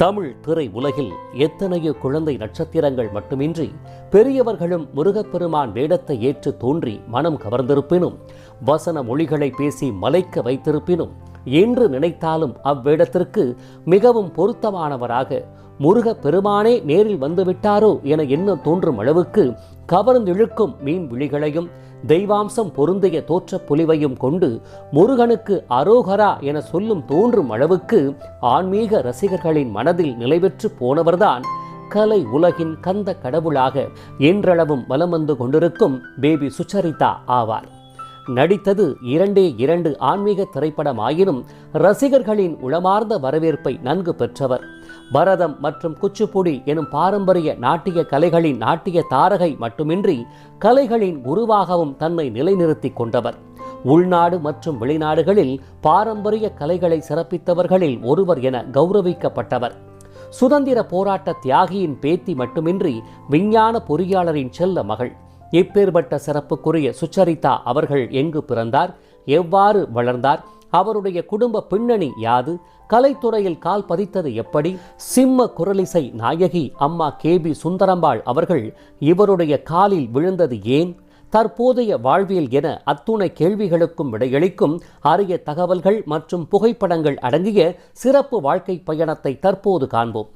தமிழ் திரை உலகில் எத்தனையோ குழந்தை நட்சத்திரங்கள் மட்டுமின்றி பெரியவர்களும் முருகப்பெருமான் வேடத்தை ஏற்று தோன்றி மனம் கவர்ந்திருப்பினும் வசன மொழிகளை பேசி மலைக்க வைத்திருப்பினும் என்று நினைத்தாலும் அவ்வேடத்திற்கு மிகவும் பொருத்தமானவராக முருகப் பெருமானே நேரில் வந்துவிட்டாரோ என எண்ணம் தோன்றும் அளவுக்கு கவர்ந்திழுக்கும் மீன் விழிகளையும் தெய்வாம்சம் பொருந்திய தோற்ற புலிவையும் கொண்டு முருகனுக்கு அரோகரா என சொல்லும் தோன்றும் அளவுக்கு ஆன்மீக ரசிகர்களின் மனதில் நிலைபெற்று போனவர்தான் கலை உலகின் கந்த கடவுளாக என்றளவும் வலம் வந்து கொண்டிருக்கும் பேபி சுச்சரிதா ஆவார். நடித்தது இரண்டே இரண்டு ஆன்மீக திரைப்படமாயினும் ரசிகர்களின் உளமார்ந்த வரவேற்பை நன்கு பெற்றவர். பரதம் மற்றும் குச்சிப்புடி எனும் பாரம்பரிய நாட்டிய கலைகளின் நாட்டிய தாரகை மட்டுமின்றி கலைகளின் குருவாகவும் தன்னை நிலைநிறுத்தி கொண்டவர். உள்நாடு மற்றும் வெளிநாடுகளில் பாரம்பரிய கலைகளை சிறப்பித்தவர்களில் ஒருவர் என கௌரவிக்கப்பட்டவர். சுதந்திர போராட்ட தியாகியின் பேத்தி மட்டுமின்றி விஞ்ஞான பொறியாளரின் செல்ல மகள். இப்பேற்பட்ட சிறப்புக்குரிய சுச்சரிதா அவர்கள் எங்கு பிறந்தார்? எவ்வாறு வளர்ந்தார்? அவருடைய குடும்ப பின்னணி யாது? கலைத்துறையில் கால் பதித்தது எப்படி? சிம்ம குரலிசை நாயகி அம்மா கே பி சுந்தரம்பாள் அவர்கள் இவருடைய காலில் விழுந்தது ஏன்? தற்போதைய வாழ்வியல் என அத்துணை கேள்விகளுக்கும் விடையளிக்கும் அரிய தகவல்கள் மற்றும் புகைப்படங்கள் அடங்கிய சிறப்பு வாழ்க்கை பயணத்தை தற்போது காண்போம்.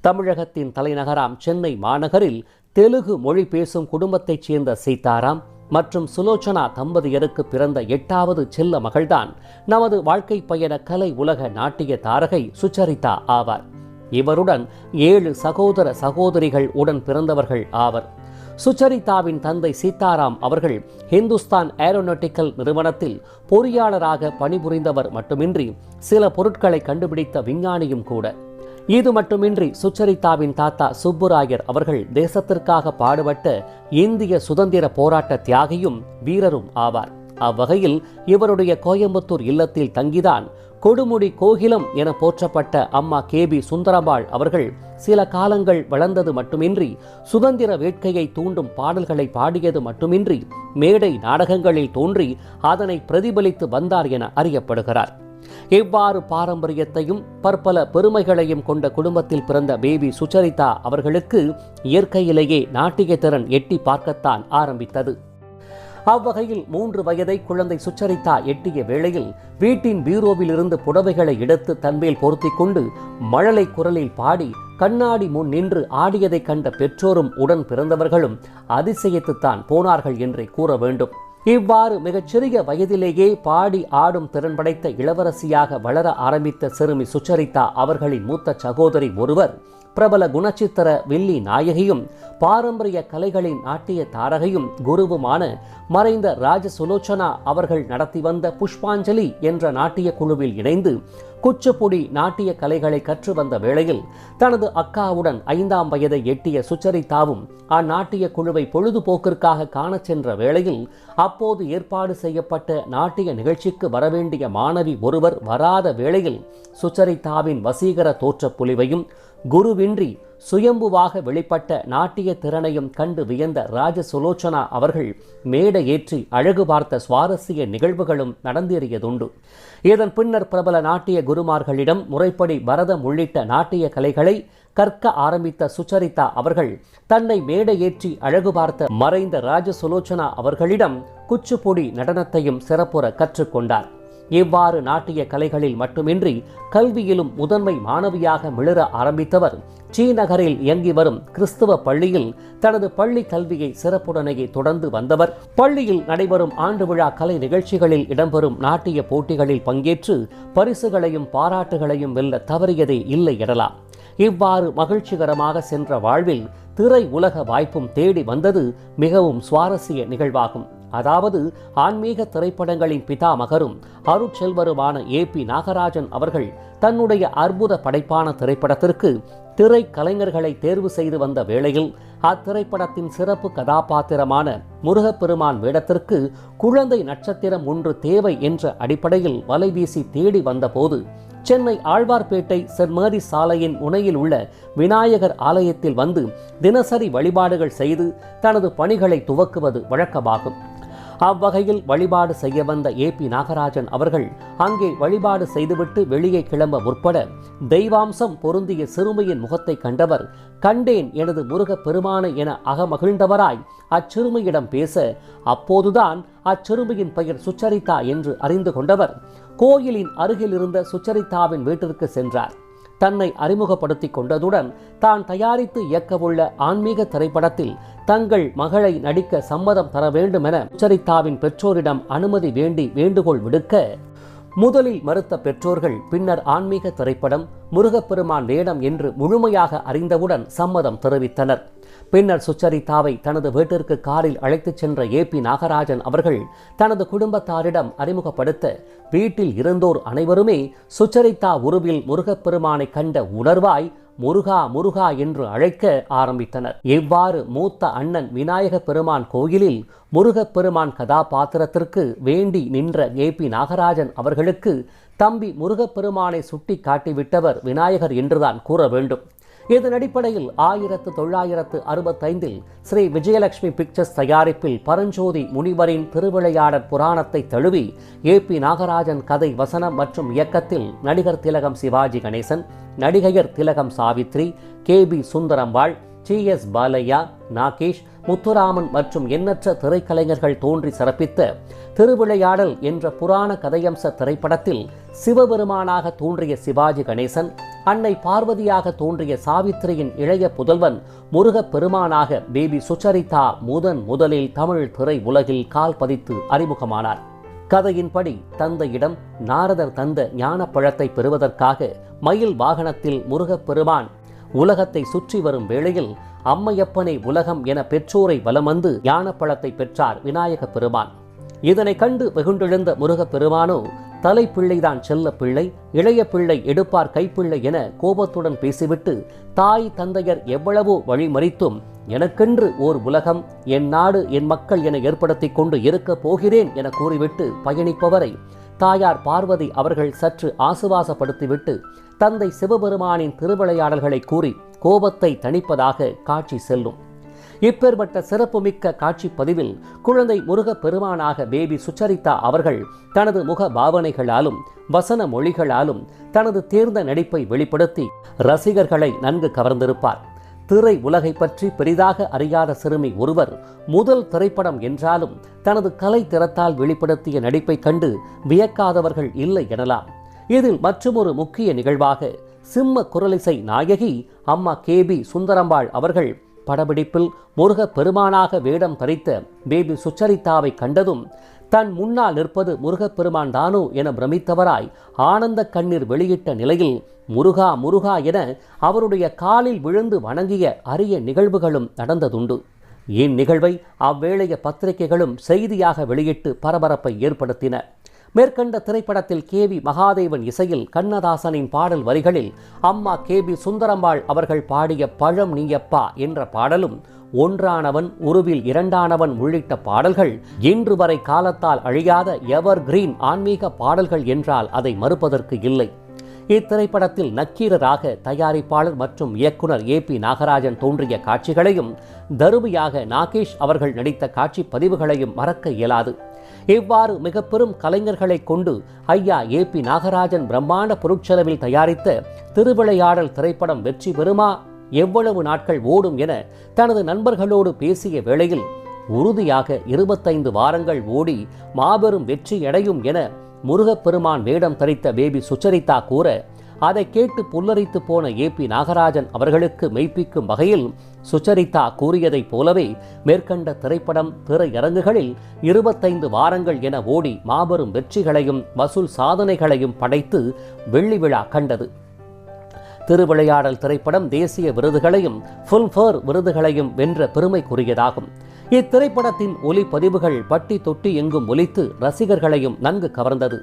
தமிழகத்தின் தலைநகராம் சென்னை மாநகரில் தெலுங்கு மொழி பேசும் குடும்பத்தைச் சேர்ந்த சீதாராம் மற்றும் சுலோச்சனா தம்பதியருக்கு பிறந்த எட்டாவது செல்ல மகள்தான். நமது வாழ்க்கை பயண கலை உலக நாட்டிய தாரகை சுச்சரிதா ஆவார். இவருடன் ஏழு சகோதர சகோதரிகள் உடன் பிறந்தவர்கள் ஆவர். சுச்சரிதாவின் தந்தை சீதாராம் அவர்கள் ஹிந்துஸ்தான் ஏரோநாட்டிக்கல் நிறுவனத்தில் பொறியாளராக பணிபுரிந்தவர் மட்டுமின்றி சில பொருட்களை கண்டுபிடித்த விஞ்ஞானியும் கூட. இது மட்டுமின்றி சுச்சரிதாவின் தாத்தா சுப்புராயர் அவர்கள் தேசத்திற்காக பாடுபட்ட இந்திய சுதந்திர போராட்ட தியாகியும் வீரரும் ஆவார். அவ்வகையில் இவருடைய கோயம்புத்தூர் இல்லத்தில் தங்கிதான் கொடுமுடி கோகிலம் என போற்றப்பட்ட அம்மா கே பி சுந்தரபாள் அவர்கள் சில காலங்கள் வளர்ந்தது மட்டுமின்றி சுதந்திர வேட்கையை தூண்டும் பாடல்களை பாடியது மட்டுமின்றி மேடை நாடகங்களில் தோன்றி அதனை பிரதிபலித்து வந்தார் என அறியப்படுகிறார். இவ்வாறு பாரம்பரியத்தையும் பற்பல பெருமைகளையும் கொண்ட குடும்பத்தில் பிறந்த பேபி சுச்சரிதா அவர்களுக்கு இயற்கையிலேயே நாட்டிய திறன் எட்டி பார்க்கத்தான் ஆரம்பித்தது. அவ்வகையில் மூன்று வயதை குழந்தை சுச்சரித்தா எட்டிய வேளையில் வீட்டின் பீரோவில் இருந்து புடவைகளை எடுத்து தன்மேல் பொருத்தி கொண்டு மழலை குரலில் பாடி கண்ணாடி முன் நின்று ஆடியதைக் கண்ட பெற்றோரும் உடன் பிறந்தவர்களும் அதிசயித்துத்தான் போனார்கள் என்றே கூற வேண்டும். இவ்வாறு மிகச்சிறிய வயதிலேயே பாடி ஆடும் திறன் படைத்த இளவரசியாக வளர ஆரம்பித்த சிறுமி சுச்சரிதா அவர்களின் மூத்த சகோதரி ஒருவர். பிரபல குணச்சித்திர வில்லி நாயகியும் பாரம்பரிய கலைகளின் நாட்டிய தாரகையும் குருவுமான மறைந்த ராஜ சுலோச்சனா அவர்கள் நடத்தி வந்த புஷ்பாஞ்சலி என்ற நாட்டிய குழுவில் இணைந்து குச்சிப்புடி நாட்டிய கலைகளை கற்று வந்த வேளையில் தனது அக்காவுடன் ஐந்தாம் வயதை எட்டிய சுச்சரிதாவும் அந்நாட்டிய குழுவை பொழுதுபோக்கிற்காக காணச் சென்ற வேளையில் அப்போது ஏற்பாடு செய்யப்பட்ட நாட்டிய நிகழ்ச்சிக்கு வரவேண்டிய மாணவி ஒருவர் வராத வேளையில் சுச்சரிதாவின் வசீகர தோற்றப் புலிவையும் குருவின்றி சுயம்புவாக வெளிப்பட்ட நாட்டிய திறனையும் கண்டு வியந்த ராஜ சுலோச்சனா அவர்கள் மேடை ஏற்றி அழகு பார்த்த சுவாரஸ்ய நிகழ்வுகளும் நடந்தேறியதுண்டு. இதன் பின்னர் பிரபல நாட்டிய குருமார்களிடம் முறைப்படி பரதம் உள்ளிட்ட நாட்டிய கலைகளை கற்க ஆரம்பித்த சுச்சரிதா அவர்கள் தன்னை மேடை ஏற்றி அழகு பார்த்த மறைந்த ராஜ சுலோச்சனா அவர்களிடம் குச்சுப்புடி நடனத்தையும் சிறப்புற கற்றுக்கொண்டார். இவ்வாறு நாட்டிய கலைகளில் மட்டுமின்றி கல்வியிலும் முதன்மை மாணவியாக மிளற ஆரம்பித்தவர். ஸ்ரீநகரில் இயங்கி வரும் கிறிஸ்துவ பள்ளியில் தனது பள்ளி கல்வியை சிறப்புடனேயே தொடர்ந்து வந்தவர். பள்ளியில் நடைபெறும் ஆண்டு விழா கலை நிகழ்ச்சிகளில் இடம்பெறும் நாட்டிய போட்டிகளில் பங்கேற்று பரிசுகளையும் பாராட்டுகளையும் வெல்ல தவறியதே இல்லை எனலாம். இவ்வாறு மகிழ்ச்சிகரமாக சென்ற வாழ்வில் திரை உலக வாய்ப்பும் தேடி வந்தது மிகவும் சுவாரஸ்ய நிகழ்வாகும். அதாவது ஆன்மீக திரைப்படங்களின் பிதாமகரும் அருட்செல்வருமான ஏ பி நாகராஜன் அவர்கள் தன்னுடைய அற்புத படைப்பான திரைப்படத்திற்கு திரை கலைஞர்களை தேர்வு செய்து வந்த வேளையில் அத்திரைப்படத்தின் சிறப்பு கதாபாத்திரமான முருகப்பெருமான் வேடத்திற்கு குழந்தை நட்சத்திரம் ஒன்று தேவை என்ற அடிப்படையில் வலைவீசி தேடி வந்தபோது சென்னை ஆழ்வார்பேட்டை சென்ட் மேரி சாலையின் முனையில் உள்ள விநாயகர் ஆலயத்தில் வந்து தினசரி வழிபாடுகள் செய்து தனது பணிகளை துவக்குவது வழக்கமாகும். அவ்வகையில் வழிபாடு செய்ய வந்த ஏ பி நாகராஜன் அவர்கள் அங்கே வழிபாடு செய்துவிட்டு வெளியே கிளம்ப முற்பட தெய்வாம்சம் பொருந்திய சிறுமியின் முகத்தை கண்டவர் கண்டேன் எனது முருகப் பெருமானை என அகமகிழ்ந்தவராய் அச்சிறுமியிடம் பேச அப்போதுதான் அச்சிறுமியின் பெயர் சுச்சரிதா என்று அறிந்து கொண்டவர் கோயிலின் அருகில் இருந்த சுச்சரிதாவின் வீட்டிற்கு சென்றார். தன்னை அறிமுகப்படுத்தி கொண்டதுடன் தான் தயாரித்து இயக்கவுள்ள ஆன்மீக திரைப்படத்தில் தங்கள் மகளை நடிக்க சம்மதம் தர வேண்டும் என சுச்சரிதாவின் பெற்றோரிடம் அனுமதி வேண்டி வேண்டுகோள் விடுக்க முதலில் மறுத்த பெற்றோர்கள் பின்னர் ஆன்மீக திரைப்படம் முருகப்பெருமான் வேடம் என்று முழுமையாக அறிந்தவுடன் சம்மதம் தெரிவித்தனர். பின்னர் சுச்சரிதாவை தனது வீட்டிற்கு காரில் அழைத்துச் சென்ற ஏ பி நாகராஜன் அவர்கள் தனது குடும்பத்தாரிடம் அறிமுகப்படுத்த வீட்டில் இருந்தோர் அனைவருமே சுச்சரிதா உருவில் முருகப்பெருமானை கண்ட உணர்வாய் முருகா முருகா என்று அழைக்க ஆரம்பித்தனர். இவ்வாறு மூத்த அண்ணன் விநாயக பெருமான் கோயிலில் முருகப்பெருமான் கதாபாத்திரத்திற்கு வேண்டி நின்ற ஏ பி நாகராஜன் அவர்களுக்கு தம்பி முருகப்பெருமானை சுட்டி காட்டிவிட்டவர் விநாயகர் என்றுதான் கூற வேண்டும். இதன் அடிப்படையில் ஆயிரத்து தொள்ளாயிரத்து அறுபத்தைந்தில் ஸ்ரீ விஜயலட்சுமி பிக்சர்ஸ் தயாரிப்பில் பரஞ்சோதி முனிவரின் திருவிளையாடற் புராணத்தை தழுவி ஏ பி நாகராஜன் கதை வசனம் மற்றும் இயக்கத்தில் நடிகர் திலகம் சிவாஜி கணேசன் நடிகையர் திலகம் Savitri K B Sundarambal T S Balaiah Nagesh Muthuraman மற்றும் எண்ணற்ற திரைக்கலைஞர்கள் தோன்றி சிறப்பித்த திருவிளையாடல் என்ற புராண கதையம்ச திரைப்படத்தில் சிவபெருமானாக தோன்றிய சிவாஜி கணேசன் அன்னை பார்வதியாக தோன்றிய சாவித்திரியின் இளைய புதல்வன் முருகப் பெருமானாக பேபி சுச்சரிதா முதன் முதலில் தமிழ் திரை உலகில் கால் பதித்து அறிமுகமானார். கதையின்படி தந்தையிடம் நாரதர் தந்த ஞானப்பழத்தை பெறுவதற்காக மயில் வாகனத்தில் முருகப் பெருமான் உலகத்தை சுற்றி வரும் வேளையில் அம்மையப்பனை உலகம் என பெற்றோரை வலம் வந்து ஞானப்பழத்தை பெற்றார் விநாயக பெருமான். இதனை கண்டு வெகுண்டெழுந்த முருகப் பெருமானோ தலைப்பிள்ளைதான் செல்ல பிள்ளை இளைய பிள்ளை எடுப்பார் கைப்பிள்ளை என கோபத்துடன் பேசிவிட்டு தாய் தந்தையர் எவ்வளவோ வழிமறித்தும் எனக்கென்று ஓர் உலகம் என் நாடு என் மக்கள் என ஏற்படுத்தி கொண்டு இருக்கப் போகிறேன் என கூறிவிட்டு பயணிப்பவரை தாயார் பார்வதி அவர்கள் சற்று ஆசுவாசப்படுத்திவிட்டு தந்தை சிவபெருமானின் திருவிளையாடல்களை கூறி கோபத்தை தணிப்பதாக காட்சி செல்லும். இப்பேற்பட்ட சிறப்புமிக்க காட்சி பதிவில் குழந்தை முருகப் பெருமானாக பேபி சுச்சரிதா அவர்கள் தனது முக பாவனைகளாலும் வசன மொழிகளாலும் தனது தேர்ந்த நடிப்பை வெளிப்படுத்தி ரசிகர்களை நன்கு கவர்ந்திருப்பார். திரை உலகை பற்றி பெரிதாக அறியாத சிறுமி ஒருவர் முதல் திரைப்படம் என்றாலும் தனது கலை திறத்தால் வெளிப்படுத்திய நடிப்பை கண்டு வியக்காதவர்கள் இல்லை எனலாம். இதில் மற்றுமொரு முக்கிய நிகழ்வாக சிம்ம குரலிசை நாயகி அம்மா கே பி சுந்தரம்பாள் அவர்கள் படப்பிடிப்பில் முருகப் பெருமானாக வேடம் தரித்த பேபி சுச்சரிதாவை கண்டதும் தன் முன்னால் நிற்பது முருகப்பெருமான் தானோ என பிரமித்தவராய் ஆனந்த கண்ணீர் வெளியிட்ட நிலையில் முருகா முருகா என அவருடைய காலில் விழுந்து வணங்கிய அரிய நிகழ்வுகளும் நடந்ததுண்டு. இந்நிகழ்வை அவ்வேளைய பத்திரிகைகளும் செய்தியாக வெளியிட்டு பரபரப்பை ஏற்படுத்தின. மேற்கண்ட திரைப்படத்தில் கே வி மகாதேவன் இசையில் கண்ணதாசனின் பாடல் வரிகளில் அம்மா கே பி சுந்தரம்பாள் அவர்கள் பாடிய பழம் நீயப்பா என்ற பாடலும் ஒன்றானவன் உருவில் இரண்டானவன் உள்ளிட்ட பாடல்கள் இன்று வரை காலத்தால் அழியாத எவர் கிரீன் ஆன்மீக பாடல்கள் என்றால் அதை மறுப்பதற்கு இல்லை. இத்திரைப்படத்தில் நக்கீரராக தயாரிப்பாளர் மற்றும் இயக்குனர் ஏ பி நாகராஜன் தோன்றிய காட்சிகளையும் தருமையாக நாகேஷ் அவர்கள் நடித்த காட்சி பதிவுகளையும் மறக்க இயலாது. இவ்வாறு மிக பெரும் கலைஞர்களை கொண்டு ஐயா ஏ பி நாகராஜன் பிரம்மாண்ட பொருட்செலவில் தயாரித்த திருவிளையாடல் திரைப்படம் வெற்றி பெறுமா? எவ்வளவு நாட்கள் ஓடும் என தனது நண்பர்களோடு பேசிய வேளையில் உறுதியாக இருபத்தைந்து வாரங்கள் ஓடி மாபெரும் வெற்றி அடையும் என முருகப்பெருமான் வேடம் தரித்த பேபி சுச்சரிதா கூற அதை கேட்டு புல்லரித்து போன ஏ பி நாகராஜன் அவர்களுக்கு மெய்ப்பிக்கும் வகையில் சுச்சரிதா கூறியதைப் போலவே மேற்கண்ட திரைப்படம் திரையரங்குகளில் இருபத்தைந்து வாரங்கள் என ஓடி மாபெரும் வெற்றிகளையும் வசூல் சாதனைகளையும் படைத்து வெள்ளி விழா கண்டது. திருவிளையாடல் திரைப்படம் தேசிய விருதுகளையும் ஃபுல்ஃபர் விருதுகளையும் வென்ற பெருமைக்குரியதாகும். இத்திரைப்படத்தின் ஒலிப்பதிவுகள் பட்டி தொட்டி எங்கும் ஒலித்து ரசிகர்களையும் நன்கு கவர்ந்தது.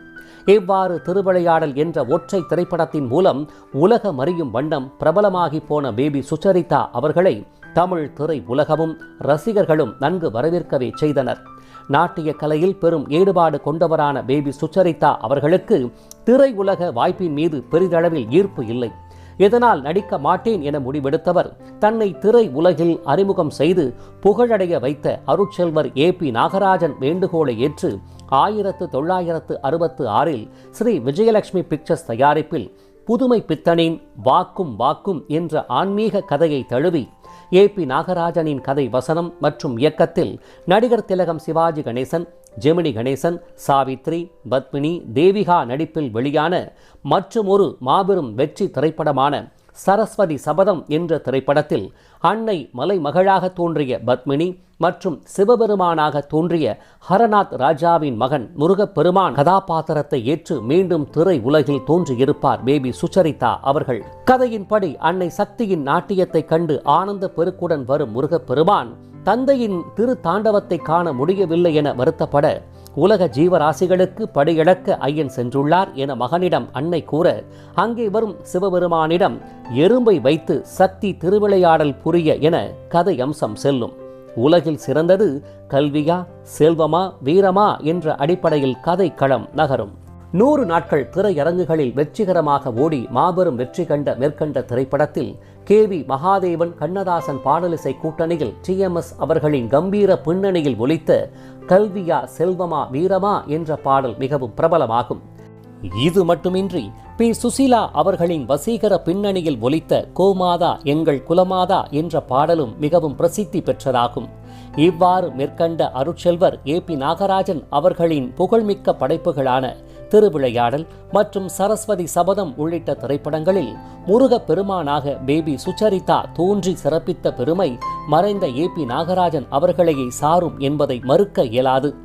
இவ்வாறு திருவிளையாடல் என்ற ஒற்றை திரைப்படத்தின் மூலம் உலகம் அறியும் வண்ணம் பிரபலமாகி போன பேபி சுச்சரிதா அவர்களை தமிழ் திரை உலகமும் ரசிகர்களும் நன்கு வரவேற்கவே செய்தனர். நாட்டிய கலையில் பெரும் ஈடுபாடு கொண்டவரான பேபி சுச்சரிதா அவர்களுக்கு திரை உலக வாய்ப்பின் மீது பெரிதளவில் ஈர்ப்பு இல்லை. இதனால் நடிக்க மாட்டேன் என முடிவெடுத்தவர். தன்னை திரை உலகில் அறிமுகம் செய்து புகழடைய வைத்த அருட்செல்வர் ஏ பி நாகராஜன் வேண்டுகோளை ஏற்று ஆயிரத்து தொள்ளாயிரத்து அறுபத்து ஆறில் ஸ்ரீ விஜயலட்சுமி பிக்சர்ஸ் தயாரிப்பில் புதுமை பித்தனின் வாக்கும் வாக்கும் என்ற ஆன்மீக கதையை தழுவி ஏ பி நாகராஜனின் கதை வசனம் மற்றும் இயக்கத்தில் நடிகர் திலகம் சிவாஜி கணேசன் ஜெமினி கணேசன் சாவித்ரி பத்மினி தேவிகா நடிப்பில் வெளியான மற்றுமொரு மாபெரும் வெற்றி திரைப்படமான சரஸ்வதி சபதம் என்ற திரைப்படத்தில் அன்னை மலைமகளாக தோன்றிய பத்மினி மற்றும் சிவபெருமானாக தோன்றிய ஹரநாத் ராஜாவின் மகன் முருகப்பெருமான் கதாபாத்திரத்தை ஏற்று மீண்டும் திரை உலகில் தோன்றியிருப்பார். பேபி சுச்சரிதா அவர்கள். கதையின்படி அன்னை சக்தியின் நாட்டியத்தை கண்டு ஆனந்த பெருக்குடன் வரும் முருகப்பெருமான் தந்தையின் திரு தாண்டவத்தை காண முடியவில்லை என வருத்தப்பட உலக ஜீவராசிகளுக்கு படியிழக்க ஐயன் சென்றுள்ளார் என மகனிடம் அன்னை கூற அங்கே வரும் சிவபெருமானிடம் எறும்பை வைத்து சக்தி திருவிளையாடல் புரிய என கதை அம்சம் செல்லும். உலகில் சிறந்தது கல்வியா செல்வமா வீரமா என்ற அடிப்படையில் கதை களம் நகரும். நூறு நாட்கள் திரையரங்குகளில் வெற்றிகரமாக ஓடி மாபெரும் வெற்றி கண்ட மேற்கண்ட திரைப்படத்தில் கே வி மகாதேவன் கண்ணதாசன் பாடலிசை கூட்டணியில் டிஎம்எஸ் அவர்களின் கம்பீர பின்னணியில் ஒலித்த கல்வியா செல்வமா வீரமா என்ற பாடல் மிகவும் பிரபலமாகும். இது மட்டுமின்றி பி. சுசீலா அவர்களின் வசீகர பின்னணியில் ஒலித்த கோமாதா எங்கள் குலமாதா என்ற பாடலும் மிகவும் பிரசித்தி பெற்றதாகும். இவ்வாறு மேற்கண்ட அருட்செல்வர் ஏ. பி. நாகராஜன் அவர்களின் புகழ்மிக்க படைப்புகளான திருவிளையாடல் மற்றும் சரஸ்வதி சபதம் உள்ளிட்ட திரைப்படங்களில் முருகப் பெருமானாக பேபி சுச்சரிதா தோன்றி சிறப்பித்த பெருமை மறைந்த ஏ பி நாகராஜன் அவர்களையே சாரும் என்பதை மறுக்க இயலாது.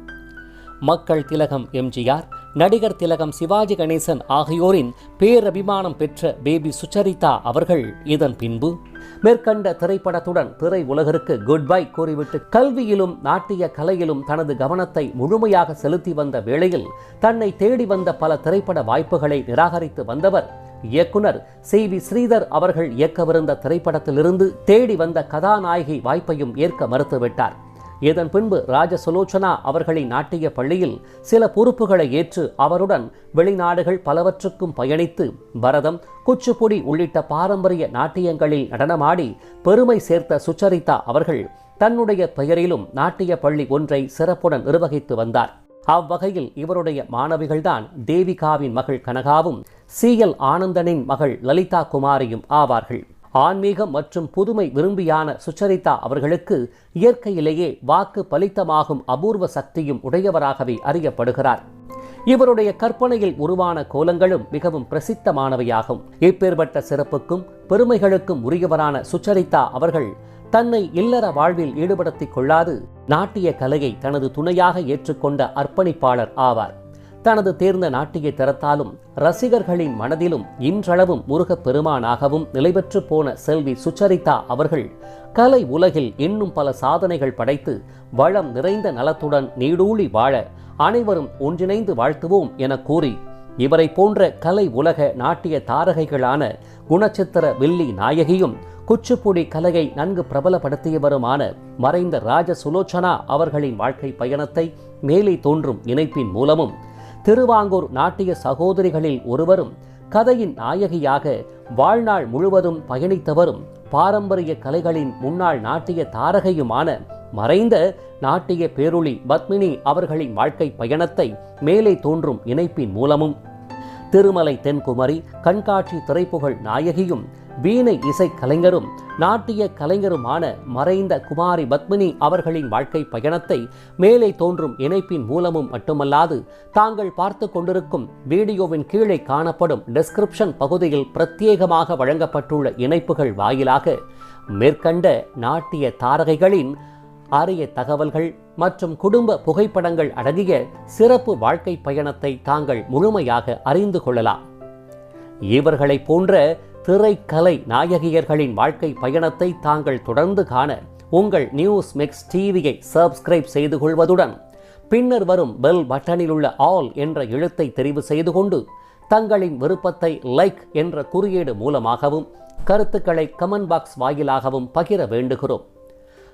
மக்கள் திலகம் எம்ஜிஆர் நடிகர் திலகம் சிவாஜி கணேசன் ஆகியோரின் பேரபிமானம் பெற்ற பேபி சுச்சரிதா அவர்கள் இதன் பின்பு. மேற்கண்ட திரைப்படத்துடன் திரை உலகிற்கு குட் பை கூறிவிட்டு கல்வியிலும் நாட்டிய கலையிலும் தனது கவனத்தை முழுமையாக செலுத்தி வந்த வேளையில் தன்னை தேடி வந்த பல திரைப்பட வாய்ப்புகளை நிராகரித்து வந்தவர் இயக்குனர் சி. வி. ஸ்ரீதர் அவர்கள் இயக்கவிருந்த திரைப்படத்திலிருந்து தேடி வந்த கதாநாயகி வாய்ப்பையும் ஏற்க மறுத்துவிட்டார். இதன் பின்பு ராஜ சுலோச்சனா அவர்களின் நாட்டிய பள்ளியில் சில பொறுப்புகளை ஏற்று அவருடன் வெளிநாடுகள் பலவற்றுக்கும் பயணித்து பரதம் குச்சிப்புடி உள்ளிட்ட பாரம்பரிய நாட்டியங்களில் நடனமாடி பெருமை சேர்த்த சுச்சரிதா அவர்கள் தன்னுடைய பெயரிலும் நாட்டிய பள்ளி ஒன்றை சிறப்புடன் நிர்வகித்து வந்தார். அவ்வகையில் இவருடைய மாணவிகள்தான் தேவிகாவின் மகள் கனகாவும் சி எல் ஆனந்தனின் மகள் லலிதா குமாரியும் ஆவார்கள். ஆன்மீகம் மற்றும் புதுமை விரும்பியான சுச்சரிதா அவர்களுக்கு இயற்கையிலேயே வாக்கு பலித்தமாகும் அபூர்வ சக்தியும் உடையவராகவே அறியப்படுகிறார். இவருடைய கற்பனையில் உருவான கோலங்களும் மிகவும் பிரசித்தமானவையாகும். இப்பேற்பட்ட சிறப்புக்கும் பெருமைகளுக்கும் உரியவரான சுச்சரிதா அவர்கள் தன்னை இல்லற வாழ்வில் ஈடுபடுத்திக் கொள்ளாது நாட்டிய கலையை தனது துணையாக ஏற்றுக்கொண்ட அர்ப்பணிப்பாளர் ஆவார். தனது தேர்ந்த நாட்டிய திறத்தாலும் ரசிகர்களின் மனதிலும் இன்றளவும் முருகப் பெருமானாகவும் நிலைபெற்று போன செல்வி சுச்சரிதா அவர்கள் கலை உலகில் இன்னும் பல சாதனைகள் படைத்து வளம் நிறைந்த நலத்துடன் நீடூழி வாழ அனைவரும் ஒன்றிணைந்து வாழ்த்துவோம் என கூறி இவரை போன்ற கலை உலக நாட்டிய தாரகைகளான குணச்சித்திர வில்லி நாயகியும் குச்சிப்புடி கலையை நன்கு பிரபலப்படுத்தியவருமான மறைந்த ராஜ சுலோச்சனா அவர்களின் வாழ்க்கை பயணத்தை மேலே தோன்றும் இணைப்பின் மூலமும் திருவாங்கூர் நாட்டிய சகோதரிகளில் ஒருவரும் கதையின் நாயகியாக வாழ்நாள் முழுவதும் பயணித்தவரும் பாரம்பரிய கலைகளின் முன்னாள் நாட்டிய தாரகையுமான மறைந்த நாட்டிய பேருளி பத்மினி அவர்களின் வாழ்க்கை பயணத்தை மேலே தோன்றும் இணைப்பின் மூலமும். திருமலை தென்குமரி கண்காட்சி திரைப்புகழ் நாயகியும் வீணை இசை கலைஞரும் நாட்டிய கலைஞருமான மறைந்த குமாரி பத்மினி அவர்களின் வாழ்க்கை பயணத்தை மேலே தோன்றும் இணைப்பின் மூலமும் மட்டுமல்லாது தாங்கள் பார்த்து கொண்டிருக்கும் வீடியோவின் கீழே காணப்படும் டெஸ்கிரிப்ஷன் பகுதியில் பிரத்யேகமாக வழங்கப்பட்டுள்ள இணைப்புகள் வாயிலாக மேற்கண்ட நாட்டிய தாரகைகளின் அரிய தகவல்கள் மற்றும் குடும்ப புகைப்படங்கள் அடங்கிய சிறப்பு வாழ்க்கை பயணத்தை தாங்கள் முழுமையாக அறிந்து கொள்ளலாம். இவர்களைப் போன்ற திரைக்கலை நாயகியர்களின் வாழ்க்கை பயணத்தை தாங்கள் தொடர்ந்து காண உங்கள் நியூஸ் மெக்ஸ் டிவியை சப்ஸ்கிரைப் செய்து கொள்வதுடன் பின்னர் வரும் பெல் பட்டனில் உள்ள ஆல் என்ற எழுத்தை தெரிவு செய்து கொண்டு தங்களின் விருப்பத்தை லைக் என்ற குறியீடு மூலமாகவும் கருத்துக்களை கமெண்ட் பாக்ஸ் வாயிலாகவும் பகிர வேண்டுகிறோம்.